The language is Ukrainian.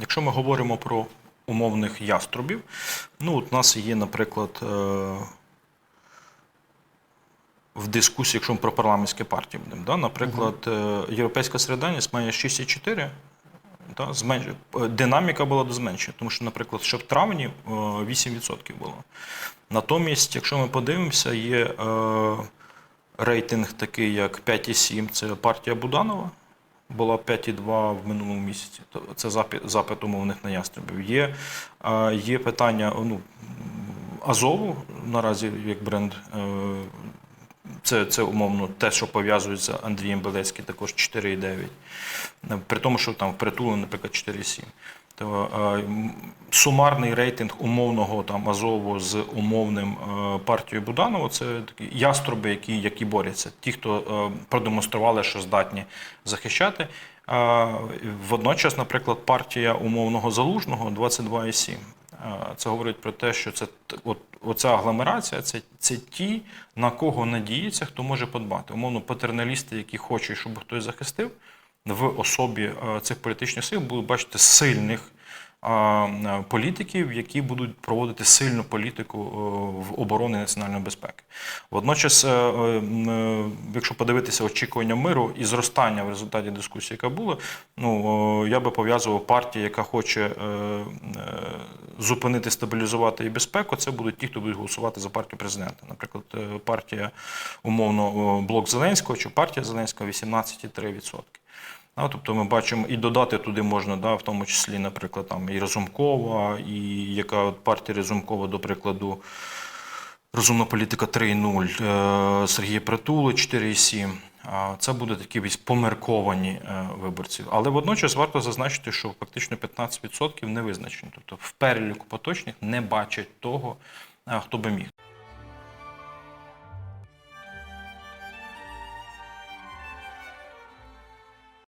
Якщо ми говоримо про умовних яструбів, ну от у нас є, наприклад, е, в дискусії, якщо ми про парламентські партії будемо, да, наприклад, е, Європейська середність має 6,4. Да, зменш... е, Динаміка була до зменшення, тому що, наприклад, ще в травні е, 8% було. Натомість, якщо ми подивимося, є е, рейтинг такий, як 5,7, це партія Буданова, була 5,2 в минулому місяці. Це запит, запит умовних на ястребів. Є, е, є питання ну, Азову наразі як бренд. Це, це умовно те, що пов'язується Андрієм Белецьким, також 4,9. Е, При тому, що там впритулено, наприклад, 4,7. То е, сумарний рейтинг умовного там Азову з умовним е, партією Буданова це такі яструби, які, які борються. Ті, хто е, продемонстрували, що здатні захищати. Е, водночас, наприклад, партія умовного залужного 22,7. Е, Це говорить про те, що це от, оця агломерація це, це ті, на кого надіється, хто може подбати. Умовно, патерналісти, які хочуть, щоб хтось захистив, в особі е, цих політичних сил будуть бачити сильних політиків, які будуть проводити сильну політику е, в оборони національної безпеки. Водночас, е, е, якщо подивитися очікування миру і зростання в результаті дискусії, яка була, ну я би пов'язував партію, яка хоче зупинити, стабілізувати і безпеку. Це будуть ті, хто будуть голосувати за партію президента. Наприклад, партія умовно блок Зеленського чи партія Зеленського 18,3%. Ну, тобто ми бачимо і додати туди можна, да, в тому числі, наприклад, там і Разумкова, і яка от партія Разумкова, до прикладу, Розумна політика 3.0, е, Сергія Притули 4.7. Це будуть такі весь помірковані е, виборці. Але водночас варто зазначити, що фактично 15% не визначені. Тобто в переліку поточних не бачать того, е, хто би міг.